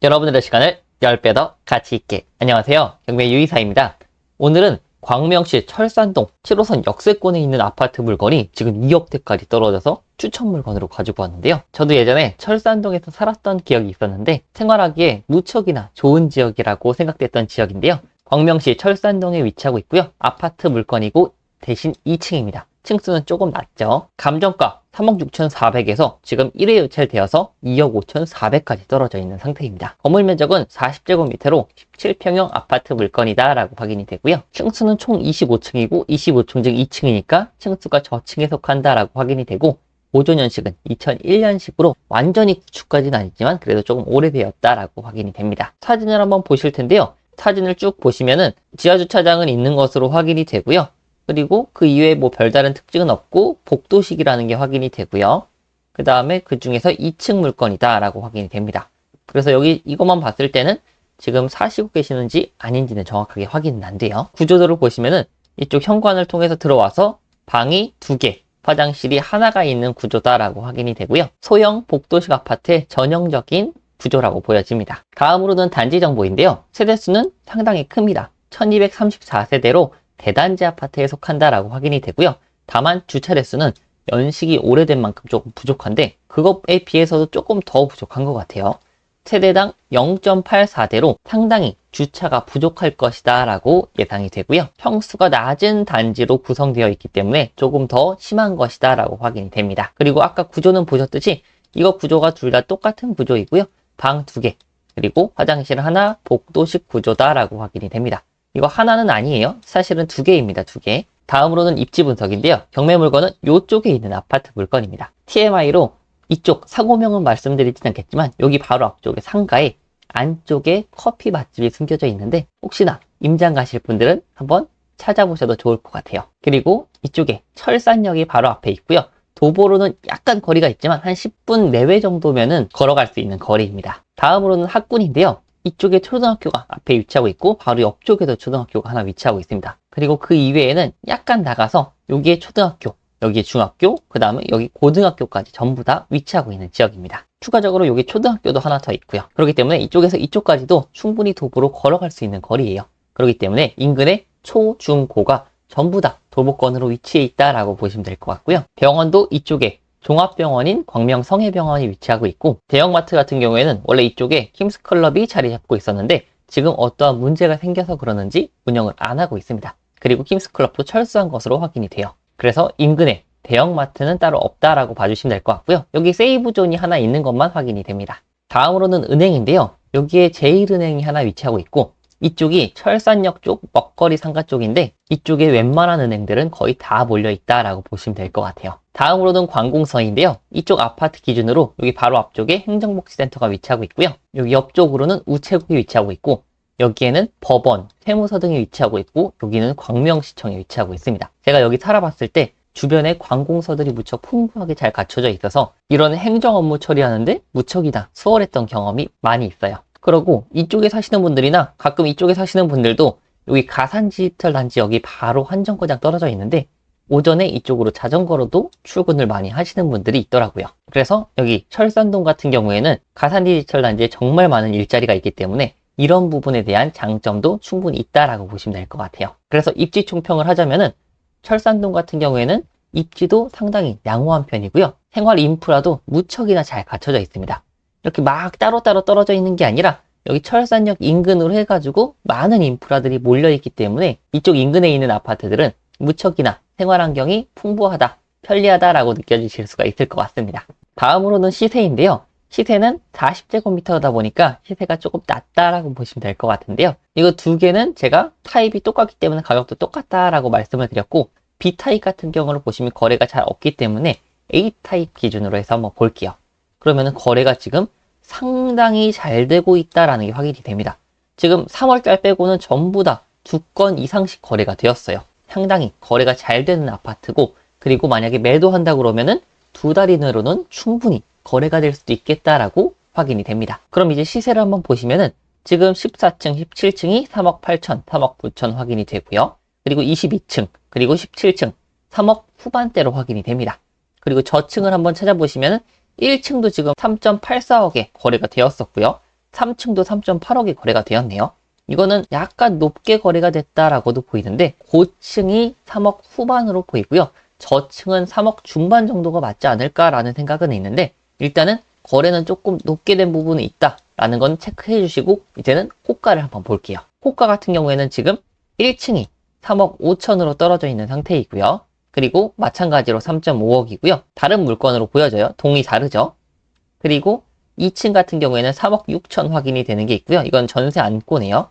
여러분들의 시간을 10배 더 가치 있게. 안녕하세요. 경매 유이사입니다. 오늘은 광명시 철산동 7호선 역세권에 있는 아파트 물건이 지금 2억대까지 떨어져서 추천 물건으로 가지고 왔는데요. 저도 예전에 철산동에서 살았던 기억이 있었는데 생활하기에 무척이나 좋은 지역이라고 생각됐던 지역인데요. 광명시 철산동에 위치하고 있고요. 아파트 물건이고 대신 2층입니다. 층수는 조금 낮죠. 감정가 3억 6,400에서 지금 1회 유찰되어서 2억 5,400까지 떨어져 있는 상태입니다. 건물 면적은 40제곱미터로 17평형 아파트 물건이다 라고 확인이 되고요. 층수는 총 25층이고 25층 중 2층이니까 층수가 저층에 속한다 라고 확인이 되고 보존연식은 2001년식으로 완전히 구축까지는 아니지만 그래도 조금 오래되었다라고 확인이 됩니다. 사진을 한번 보실 텐데요. 사진을 쭉 보시면은 지하주차장은 있는 것으로 확인이 되고요. 그리고 그 이외에 뭐 별다른 특징은 없고 복도식이라는 게 확인이 되고요. 그 다음에 그 중에서 2층 물건이다라고 확인이 됩니다. 그래서 여기 이것만 봤을 때는 지금 사시고 계시는지 아닌지는 정확하게 확인은 안 돼요. 구조도를 보시면은 이쪽 현관을 통해서 들어와서 방이 두 개, 화장실이 하나가 있는 구조다라고 확인이 되고요. 소형 복도식 아파트의 전형적인 구조라고 보여집니다. 다음으로는 단지 정보인데요. 세대수는 상당히 큽니다. 1234세대로 대단지 아파트에 속한다라고 확인이 되고요. 다만 주차 대수는 연식이 오래된 만큼 조금 부족한데 그것에 비해서도 조금 더 부족한 것 같아요. 세대당 0.84대로 상당히 주차가 부족할 것이다 라고 예상이 되고요. 평수가 낮은 단지로 구성되어 있기 때문에 조금 더 심한 것이다 라고 확인이 됩니다. 그리고 아까 구조는 보셨듯이 이거 구조가 둘 다 똑같은 구조이고요. 방 두 개, 그리고 화장실 하나, 복도식 구조다 라고 확인이 됩니다. 이거 하나는 아니에요. 사실은 두 개입니다. 두 개. 다음으로는 입지 분석인데요. 경매 물건은 이쪽에 있는 아파트 물건입니다. TMI로 이쪽 상호명은 말씀드리진 않겠지만 여기 바로 앞쪽에 상가에 안쪽에 커피 맛집이 숨겨져 있는데 혹시나 임장 가실 분들은 한번 찾아보셔도 좋을 것 같아요. 그리고 이쪽에 철산역이 바로 앞에 있고요. 도보로는 약간 거리가 있지만 한 10분 내외 정도면은 걸어갈 수 있는 거리입니다. 다음으로는 학군인데요. 이쪽에 초등학교가 앞에 위치하고 있고 바로 옆쪽에도 초등학교가 하나 위치하고 있습니다. 그리고 그 이외에는 약간 나가서 여기에 초등학교, 여기에 중학교, 그 다음에 여기 고등학교까지 전부 다 위치하고 있는 지역입니다. 추가적으로 여기 초등학교도 하나 더 있고요. 그렇기 때문에 이쪽에서 이쪽까지도 충분히 도보로 걸어갈 수 있는 거리예요. 그렇기 때문에 인근의 초, 중, 고가 전부 다 도보권으로 위치해 있다라고 보시면 될 것 같고요. 병원도 이쪽에 종합병원인 광명성해병원이 위치하고 있고 대형마트 같은 경우에는 원래 이쪽에 킴스클럽이 자리 잡고 있었는데 지금 어떠한 문제가 생겨서 그러는지 운영을 안 하고 있습니다. 그리고 킴스클럽도 철수한 것으로 확인이 돼요. 그래서 인근에 대형마트는 따로 없다라고 봐주시면 될 것 같고요. 여기 세이브존이 하나 있는 것만 확인이 됩니다. 다음으로는 은행인데요. 여기에 제일은행이 하나 위치하고 있고 이쪽이 철산역 쪽 먹거리 상가 쪽인데 이쪽에 웬만한 은행들은 거의 다 몰려 있다라고 보시면 될 것 같아요. 다음으로는 관공서인데요. 이쪽 아파트 기준으로 여기 바로 앞쪽에 행정복지센터가 위치하고 있고요. 여기 옆쪽으로는 우체국이 위치하고 있고 여기에는 법원, 세무서 등이 위치하고 있고 여기는 광명시청이 위치하고 있습니다. 제가 여기 살아봤을 때 주변에 관공서들이 무척 풍부하게 잘 갖춰져 있어서 이런 행정 업무 처리하는데 무척이나 수월했던 경험이 많이 있어요. 그러고 이쪽에 사시는 분들이나 가끔 이쪽에 사시는 분들도 여기 가산 디지털 단지 여기 바로 한정거장 떨어져 있는데 오전에 이쪽으로 자전거로도 출근을 많이 하시는 분들이 있더라고요. 그래서 여기 철산동 같은 경우에는 가산 디지털 단지에 정말 많은 일자리가 있기 때문에 이런 부분에 대한 장점도 충분히 있다라고 보시면 될 것 같아요. 그래서 입지 총평을 하자면은 철산동 같은 경우에는 입지도 상당히 양호한 편이고요. 생활 인프라도 무척이나 잘 갖춰져 있습니다. 이렇게 막 따로따로 떨어져 있는 게 아니라 여기 철산역 인근으로 해가지고 많은 인프라들이 몰려있기 때문에 이쪽 인근에 있는 아파트들은 무척이나 생활 환경이 풍부하다, 편리하다라고 느껴지실 수가 있을 것 같습니다. 다음으로는 시세인데요. 시세는 40제곱미터다 보니까 시세가 조금 낮다라고 보시면 될 것 같은데요. 이거 두 개는 제가 타입이 똑같기 때문에 가격도 똑같다라고 말씀을 드렸고 B타입 같은 경우를 보시면 거래가 잘 없기 때문에 A타입 기준으로 해서 한번 볼게요. 그러면은 거래가 지금 상당히 잘 되고 있다라는 게 확인이 됩니다. 지금 3월달 빼고는 전부 다 두 건 이상씩 거래가 되었어요. 상당히 거래가 잘 되는 아파트고 그리고 만약에 매도한다 그러면은 두 달 이내로는 충분히 거래가 될 수도 있겠다라고 확인이 됩니다. 그럼 이제 시세를 한번 보시면은 지금 14층, 17층이 3억 8천, 3억 9천 확인이 되고요. 그리고 22층, 그리고 17층 3억 후반대로 확인이 됩니다. 그리고 저층을 한번 찾아보시면은 1층도 지금 3.84억에 거래가 되었었고요. 3층도 3.8억에 거래가 되었네요. 이거는 약간 높게 거래가 됐다라고도 보이는데 고층이 3억 후반으로 보이고요. 저층은 3억 중반 정도가 맞지 않을까라는 생각은 있는데 일단은 거래는 조금 높게 된 부분이 있다라는 건 체크해 주시고 이제는 호가를 한번 볼게요. 호가 같은 경우에는 지금 1층이 3억 5천으로 떨어져 있는 상태이고요. 그리고 마찬가지로 3.5억이고요. 다른 물건으로 보여져요. 동이 다르죠. 그리고 2층 같은 경우에는 3억 6천 확인이 되는 게 있고요. 이건 전세 안고네요.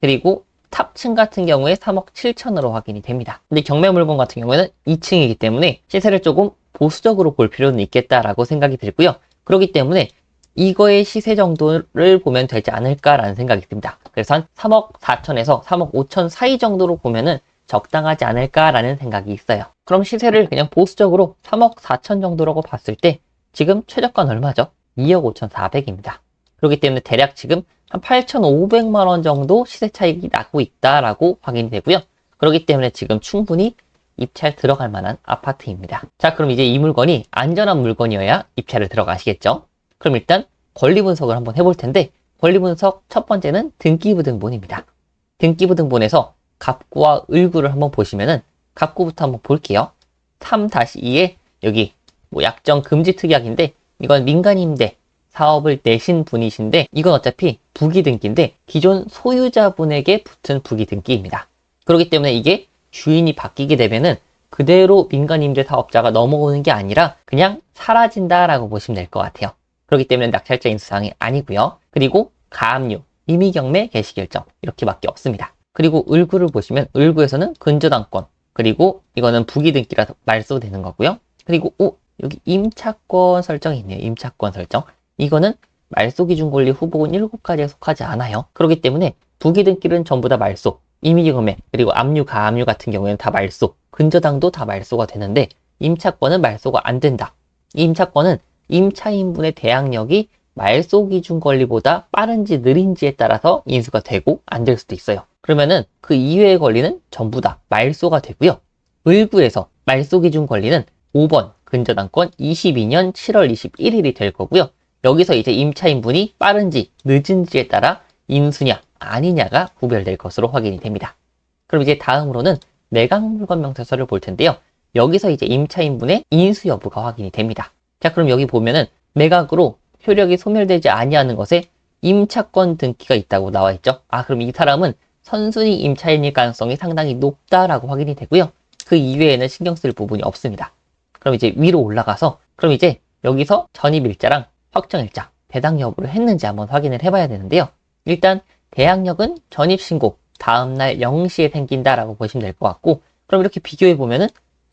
그리고 탑층 같은 경우에 3억 7천으로 확인이 됩니다. 근데 경매 물건 같은 경우에는 2층이기 때문에 시세를 조금 보수적으로 볼 필요는 있겠다라고 생각이 들고요. 그렇기 때문에 이거의 시세 정도를 보면 되지 않을까라는 생각이 듭니다. 그래서 한 3억 4천에서 3억 5천 사이 정도로 보면은 적당하지 않을까라는 생각이 있어요. 그럼 시세를 그냥 보수적으로 3억 4천 정도라고 봤을 때 지금 최저가는 얼마죠? 2억 5천 4백입니다. 그렇기 때문에 대략 지금 한 8,500만 원 정도 시세 차익이 나고 있다라고 확인이 되고요. 그렇기 때문에 지금 충분히 입찰 들어갈 만한 아파트입니다. 자, 그럼 이제 이 물건이 안전한 물건이어야 입찰을 들어가시겠죠? 그럼 일단 권리 분석을 한번 해볼 텐데 권리 분석 첫 번째는 등기부 등본입니다. 등기부 등본에서 갑구와 을구를 한번 보시면은 갑구부터 한번 볼게요. 3-2에 여기 뭐 약정 금지 특약인데 이건 민간임대 사업을 내신 분이신데 이건 어차피 부기 등기인데 기존 소유자분에게 붙은 부기 등기입니다. 그렇기 때문에 이게 주인이 바뀌게 되면은 그대로 민간임대 사업자가 넘어오는 게 아니라 그냥 사라진다라고 보시면 될 것 같아요. 그렇기 때문에 낙찰자 인수사항이 아니고요. 그리고 가압류, 임의경매 개시결정 이렇게밖에 없습니다. 그리고 을구를 보시면 을구에서는 근저당권 그리고 이거는 부기 등기라서 말소되는 거고요. 그리고 오 여기 임차권 설정이 있네요. 임차권 설정. 이거는 말소 기준 권리 후보군 7가지에 속하지 않아요. 그렇기 때문에 부기 등기는 전부 다 말소, 임의경매, 그리고 압류, 가압류 같은 경우에는 다 말소, 근저당도 다 말소가 되는데 임차권은 말소가 안 된다. 이 임차권은 임차인분의 대항력이 말소 기준 권리보다 빠른지 느린지에 따라서 인수가 되고 안 될 수도 있어요. 그러면은 그 이외의 권리는 전부 다 말소가 되고요. 을구에서 말소 기준 권리는 5번 근저당권 22년 7월 21일이 될 거고요. 여기서 이제 임차인분이 빠른지 늦은지에 따라 인수냐 아니냐가 구별될 것으로 확인이 됩니다. 그럼 이제 다음으로는 매각 물건 명세서를 볼 텐데요. 여기서 이제 임차인분의 인수 여부가 확인이 됩니다. 자, 그럼 여기 보면은 매각으로 효력이 소멸되지 아니하는 것에 임차권 등기가 있다고 나와 있죠. 아, 그럼 이 사람은 선순위 임차인일 가능성이 상당히 높다라고 확인이 되고요. 그 이외에는 신경 쓸 부분이 없습니다. 그럼 이제 위로 올라가서 그럼 이제 여기서 전입일자랑 확정일자, 배당 여부를 했는지 한번 확인을 해봐야 되는데요. 일단 대항력은 전입신고 다음날 0시에 생긴다라고 보시면 될 것 같고 그럼 이렇게 비교해 보면 은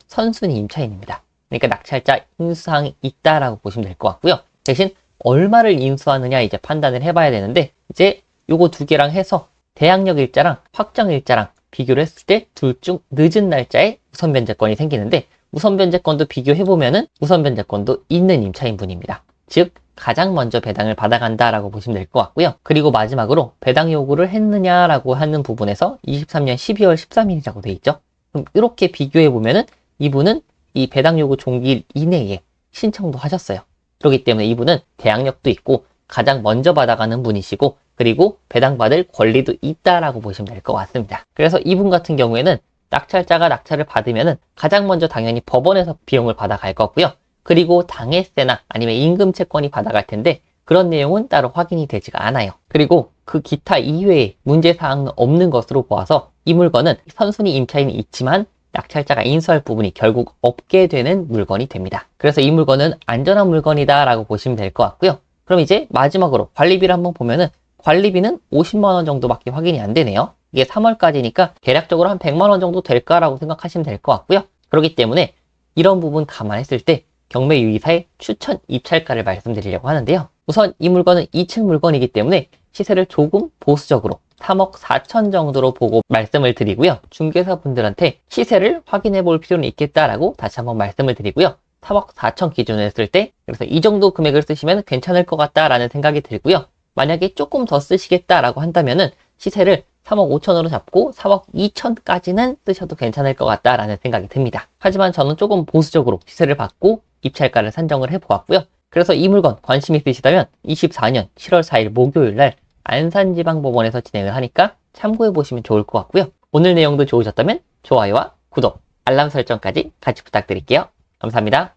선순위 임차인입니다. 그러니까 낙찰자 인수사항이 있다라고 보시면 될 것 같고요. 대신 얼마를 인수하느냐 이제 판단을 해봐야 되는데 이제 요거 두 개랑 해서 대항력 일자랑 확정 일자랑 비교를 했을 때 둘 중 늦은 날짜에 우선 변제권이 생기는데 우선 변제권도 비교해 보면은 우선 변제권도 있는 임차인분입니다. 즉 가장 먼저 배당을 받아간다라고 보시면 될 것 같고요. 그리고 마지막으로 배당 요구를 했느냐라고 하는 부분에서 23년 12월 13일이라고 돼 있죠. 그럼 이렇게 비교해 보면은 이분은 이 배당 요구 종기일 이내에 신청도 하셨어요. 그렇기 때문에 이분은 대항력도 있고 가장 먼저 받아가는 분이시고 그리고 배당받을 권리도 있다라고 보시면 될 것 같습니다. 그래서 이분 같은 경우에는 낙찰자가 낙찰을 받으면은 가장 먼저 당연히 법원에서 비용을 받아갈 거고요. 그리고 당해세나 아니면 임금 채권이 받아갈 텐데 그런 내용은 따로 확인이 되지가 않아요. 그리고 그 기타 이외에 문제사항은 없는 것으로 보아서 이 물건은 선순위 임차인이 있지만 낙찰자가 인수할 부분이 결국 없게 되는 물건이 됩니다. 그래서 이 물건은 안전한 물건이다 라고 보시면 될 것 같고요. 그럼 이제 마지막으로 관리비를 한번 보면은 관리비는 50만원 정도밖에 확인이 안 되네요. 이게 3월까지니까 대략적으로 한 100만원 정도 될까라고 생각하시면 될 것 같고요. 그렇기 때문에 이런 부분 감안했을 때 경매 유의사의 추천 입찰가를 말씀드리려고 하는데요. 우선 이 물건은 2층 물건이기 때문에 시세를 조금 보수적으로 3억 4천 정도로 보고 말씀을 드리고요. 중개사분들한테 시세를 확인해 볼 필요는 있겠다라고 다시 한번 말씀을 드리고요. 3억 4천 기준으로 했을 때 그래서 이 정도 금액을 쓰시면 괜찮을 것 같다라는 생각이 들고요. 만약에 조금 더 쓰시겠다라고 한다면은 시세를 3억 5천으로 잡고 3억 2천까지는 쓰셔도 괜찮을 것 같다라는 생각이 듭니다. 하지만 저는 조금 보수적으로 시세를 받고 입찰가를 산정을 해보았고요. 그래서 이 물건 관심 있으시다면 24년 7월 4일 목요일 날 안산지방법원에서 진행을 하니까 참고해 보시면 좋을 것 같고요. 오늘 내용도 좋으셨다면 좋아요와 구독, 알람 설정까지 같이 부탁드릴게요. 감사합니다.